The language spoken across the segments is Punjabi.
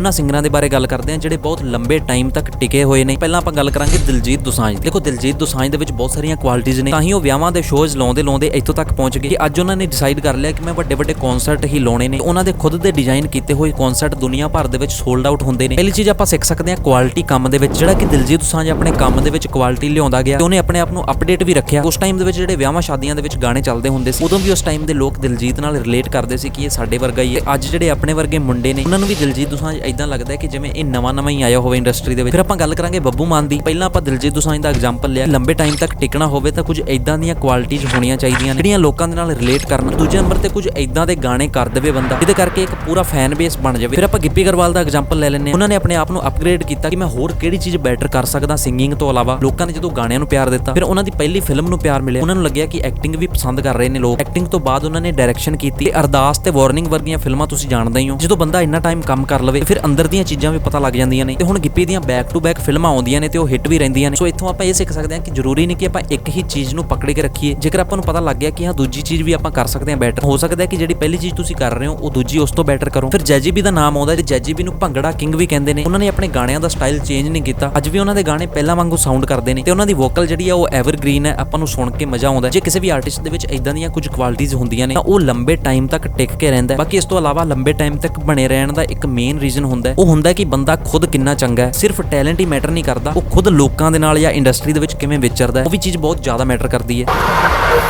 ਉਹਨਾਂ ਸਿੰਗਰਾਂ ਦੇ ਬਾਰੇ ਗੱਲ ਕਰਦੇ ਹਾਂ, ਜਿਹੜੇ ਬਹੁਤ ਲੰਬੇ ਟਾਈਮ ਤੱਕ ਟਿਕੇ ਹੋਏ ਨੇ। ਪਹਿਲਾਂ ਆਪਾਂ ਗੱਲ ਕਰਾਂਗੇ ਦਿਲਜੀਤ ਦੋਸਾਂਝ ਦੇਖੋ, ਦਿਲਜੀਤ ਦੋਸਾਂਝ ਦੇ ਵਿੱਚ ਬਹੁਤ ਸਾਰੀਆਂ ਕੁਆਲਿਟੀਆਂ ਨੇ। ਤਾਂ ਹੀ ਉਹ ਵਿਆਹਾਂ ਦੇ ਸ਼ੋਜ਼ ਲਾਉਂਦੇ ਲਾਉਂਦੇ ਇੱਥੋਂ ਤੱਕ ਪਹੁੰਚ ਗਏ ਕਿ ਅੱਜ ਉਹਨਾਂ ਨੇ ਡਿਸਾਈਡ ਕਰ ਲਿਆ ਕਿ ਮੈਂ ਵੱਡੇ ਵੱਡੇ ਕਨਸਰਟ ਹੀ ਲਾਉਣੇ ਨੇ। ਉਹਨਾਂ ਦੇ ਖੁਦ ਦੇ ਡਿਜ਼ਾਈਨ ਕੀਤੇ ਹੋਏ ਕਨਸਰਟ ਦੁਨੀਆ ਭਰ ਦੇ ਵਿੱਚ ਸੋਲਡ ਆਊਟ ਹੁੰਦੇ ਨੇ। ਪਹਿਲੀ ਚੀਜ਼ ਆਪਾਂ ਸਿੱਖ ਸਕਦੇ ਹਾਂ ਕੁਆਲਿਟੀ ਕੰਮ ਦੇ ਵਿੱਚ, ਜਿਹੜਾ ਕਿ ਦਿਲਜੀਤ ਦੁਸਾਂਝ ਆਪਣੇ ਕੰਮ ਦੇ ਵਿੱਚ ਕੁਆਲਿਟੀ ਲਿਆਉਂਦਾ ਗਿਆ ਤੇ ਉਹਨੇ ਆਪਣੇ ਆਪ ਨੂੰ ਅਪਡੇਟ ਵੀ ਰੱਖਿਆ। ਉਸ ਟਾਈਮ ਦੇ ਵਿੱਚ ਜਿਹੜੇ ਵਿਆਹਾਂ ਸ਼ਾਦੀਆਂ ਦੇ ਵਿੱਚ ਗਾਣੇ ਚੱਲਦੇ ਹੁੰਦੇ ਸੀ, ਉਦੋਂ ਵੀ ਉਸ ਟਾਈਮ ਦੇ ਲੋਕ ਦਿਲਜੀਤ ਨਾਲ ਰਿਲੇਟ ਕਰਦੇ ਸੀ ਕਿ ਇਹ ਸਾਡੇ ਵਰਗਾ ਹੀ ਹੈ। ਅੱਜ ਜਿਹੜੇ ਆਪਣੇ ਵਰਗੇ ਮੁੰਡੇ ਨੇ, ਉਹਨਾਂ ਨੂੰ ਵੀ ਦਿਲਜੀਤ ਦੁਸਾਂਝ ਇਦਾਂ ਲੱਗਦਾ ਕਿ ਜਿਵੇਂ ਇਹ ਨਵਾਂ ਨਵਾਂ ਹੀ ਆਇਆ ਹੋਵੇ ਇੰਡਸਟਰੀ ਦੇ ਵਿੱਚ। ਫਿਰ ਆਪਾਂ ਗੱਲ ਕਰਾਂਗੇ ਬੱਬੂ ਮਾਨ ਦੀ। ਪਹਿਲਾਂ ਆਪਾਂ ਦਿਲਜੀਤ ਦੋਸਾਂਝ ਦਾ ਐਗਜ਼ਾਮਪਲ ਲਿਆ। ਲੰਬੇ ਟਾਈਮ ਤੱਕ ਟਿਕਣਾ ਹੋਵੇ ਤਾਂ ਕੁਝ ਇਦਾਂ ਦੀਆਂ ਕੁਆਲਿਟੀਆਂ ਹੋਣੀਆਂ ਚਾਹੀਦੀਆਂ ਨੇ। ਜਿਹੜੀਆਂ ਲੋਕਾਂ ਦੇ ਨਾਲ ਰਿਲੇਟ ਕਰਨ। ਦੂਜੇ ਨੰਬਰ ਤੇ ਕੁਝ ਇਦਾਂ ਦੇ ਗਾਣੇ ਕਰ ਦੇਵੇ ਬੰਦਾ। ਜਿਹਦੇ ਕਰਕੇ ਇੱਕ ਪੂਰਾ ਫੈਨ ਬੇਸ ਬਣ ਜਾਵੇ। ਫਿਰ ਆਪਾਂ ਗਿੱਪੀ ਗਰਵਾਲ ਦਾ ਐਗਜ਼ਾਮਪਲ ਲੈ ਲੈਂਦੇ ਹਾਂ। ਉਹਨਾਂ ਨੇ ਆਪਣੇ ਆਪ ਨੂੰ ਅਪਗ੍ਰੇਡ ਕੀਤਾ ਕਿ ਮੈਂ ਹੋਰ ਕਿਹੜੀ ਚੀਜ਼ ਬੈਟਰ ਕਰ ਸਕਦਾ ਸਿੰਗਿੰਗ ਤੋਂ ਇਲਾਵਾ। ਲੋਕਾਂ ਨੇ ਜਦੋਂ ਗਾਣਿਆਂ ਨੂੰ ਪਿਆਰ ਦਿੱਤਾ, ਫਿਰ ਉਹਨਾਂ ਦੀ ਪਹਿਲੀ ਫਿਲਮ ਨੂੰ ਪਿਆਰ ਮਿਲਿਆ। ਉਹਨਾਂ ਨੂੰ ਲੱਗਿਆ ਕਿ ਐਕਟਿੰਗ ਵੀ ਪਸੰਦ ਕਰ ਰਹੇ ਨੇ ਲੋਕ। ਐਕਟਿੰਗ ਤੋਂ ਬਾਅਦ ਉਹਨਾਂ ਨੇ ਡਾਇਰੈਕਸ਼ਨ ਕੀਤੀ। ਅਰਦਾਸ ਤੇ ਵਾਰਨਿੰਗ ਵਰਗੀਆਂ ਫਿਲਮਾਂ ਤੁਸੀਂ ਜਾਣਦੇ ਹੀ ਹੋ। ਜਦੋਂ ਬੰਦਾ ਇੰਨਾ ਟਾਈਮ ਕੰਮ ਕਰ ਲਵੇ, ਫਿਰ ਅੰਦਰ ਦੀਆਂ ਚੀਜ਼ਾਂ ਵੀ ਪਤਾ ਲੱਗ ਜਾਂਦੀਆਂ ਨੇ। ਤੇ ਹੁਣ ਗਿੱਪੀ ਦੀਆਂ ਬੈਕ ਟੂ ਬੈਕ ਫਿਲਮਾਂ ਆਉਂਦੀਆਂ ਨੇ ਤੇ ਉਹ ਹਿੱਟ ਵੀ ਰਹਿੰਦੀਆਂ ਨੇ। ਸੋ ਇੱਥੋਂ ਆਪਾਂ ਇਹ ਸਿੱਖ ਸਕਦੇ ਹਾਂ ਕਿ ਜ਼ਰੂਰੀ ਨਹੀਂ ਕਿ ਆਪਾਂ ਇੱਕ ਹੀ ਚੀਜ਼ ਨੂੰ ਪਕੜ ਕੇ ਰੱਖੀਏ। ਜੇਕਰ ਆਪਾਂ ਨੂੰ ਪਤਾ ਲੱਗ ਗਿਆ ਕਿ ਹਾਂ ਦੂਜੀ ਚੀਜ਼ ਵੀ ਆਪਾਂ ਕਰ ਸਕਦੇ ਹਾਂ ਬੈਟਰ ਹੋ ਸਕਦਾ ਹੈ ਕਿ ਜਿਹੜੀ ਪਹਿਲੀ ਚੀਜ਼ ਤੁਸੀਂ ਕਰ ਰਹੇ ਹੋ, ਉਹ ਦੂਜੀ ਉਸ ਤੋਂ ਬੈਟਰ ਕਰੋ। ਫਿਰ ਜੈਜੀਬੀ ਦਾ ਨਾਮ ਆਉਂਦਾ ਤੇ ਜੈਜੀਬੀ ਨੂੰ ਭੰਗੜਾ ਕਿੰਗ ਵੀ ਕਹਿੰਦੇ ਨੇ। ਉਹਨਾਂ ਨੇ ਆਪਣੇ ਗਾਣਿਆਂ ਦਾ ਸਟਾਈਲ ਚੇਂਜ ਨਹੀਂ ਕੀਤਾ। ਅੱਜ ਵੀ ਉਹਨਾਂ ਦੇ ਗਾਣੇ ਪਹਿਲਾਂ ਵਾਂਗੂ ਸਾਊਂਡ ਕਰਦੇ ਨੇ ਤੇ ਉਹਨਾਂ ਦੀ ਵੋਕਲ ਜਿਹੜੀ ਆ ਉਹ ਐਵਰਗ੍ਰੀਨ ਹੈ। ਆਪਾਂ ਨੂੰ ਸੁਣ ਕੇ ਮਜ਼ਾ ਆਉਂਦਾ ਜੇ ਕਿਸੇ ਵੀ ਆਰਟਿਸਟ ਦੇ ਵਿੱਚ ਇਦਾਂ ਦੀਆਂ ਕੁਝ ਕੁਆਲਿਟੀਆਂ ਹੁੰਦੀਆਂ ਨੇ, ਤਾਂ ਉਹ ਲੰਬੇ ਟਾਈਮ ਤੱਕ ਟਿਕ ਕੇ ਰਹਿੰਦਾ ਬਾਕੀ ਇਸ ਤੋਂ ਇਲਾਵਾ ਲੰਬੇ ਟਾਈਮ ਤੱਕ ਬਣੇ ਰਹਿਣ ਦਾ ਇੱਕ ਮੇਨ ਰੀਜ਼ਨ ਹੁੰਦਾ ਉਹ ਹੁੰਦਾ ਕਿ ਬੰਦਾ ਖੁਦ ਕਿੰਨਾ ਚੰਗਾ ਹੈ। ਸਿਰਫ ਟੈਲੈਂਟ ਹੀ ਮੈਟਰ ਨਹੀਂ ਕਰਦਾ। ਉਹ ਖੁਦ ਲੋਕਾਂ ਦੇ ਨਾਲ ਜਾਂ ਇੰਡਸਟਰੀ ਦੇ ਵਿੱਚ ਕਿਵੇਂ ਵਿਚਰਦਾ ਉਹ ਵੀ ਚੀਜ਼ ਬਹੁਤ ਜ਼ਿਆਦਾ ਮੈਟਰ ਕਰਦੀ ਹੈ।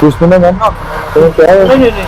ਕੁਛ ਨਹੀਂ ਮੈਂ ਨਹੀਂ ਨਹੀਂ ਨਹੀਂ।